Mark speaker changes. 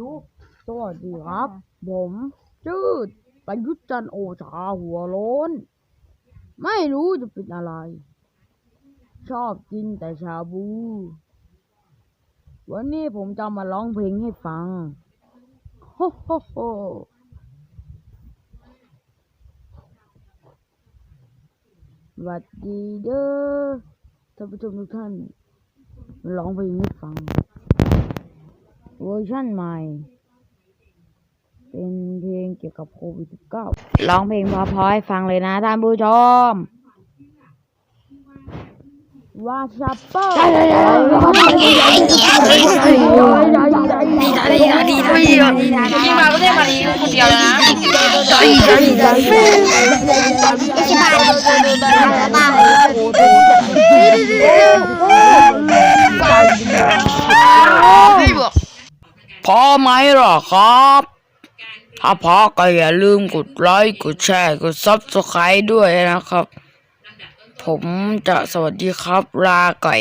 Speaker 1: ดูสวัสดีครับ ผมชื่อประยุทธ์จันทร์โอชาหัวโล้น ไม่รู้จะเป็นอะไร ชอบกินแต่ชาบู วันนี้ผมจะมาร้องเพลงให้ฟังโฮโฮโฮสวัสดีเด้อท่านผู้ชมทุกท่านมาร้องเพลงให้ฟัง เวอร์ชั่นใหม่ เป็นเพลงเกี่ยวกับโควิด -19 ร้องเพลงเพอๆให้ฟังเลยนะท่านผู้ชมว่าชัปเปอร์
Speaker 2: ดีนะดีนะดีนะดีนะยิงมาก็ได้มาดีคนเดียวนะดีนะดีนะ ไม่บอก
Speaker 3: พอไหมหรอครับ ถ้าพอก็อย่าลืมกดไลค์กดแชร์กดซับสไครต์ด้วยนะครับ ผมจะสวัสดีครับลาไก่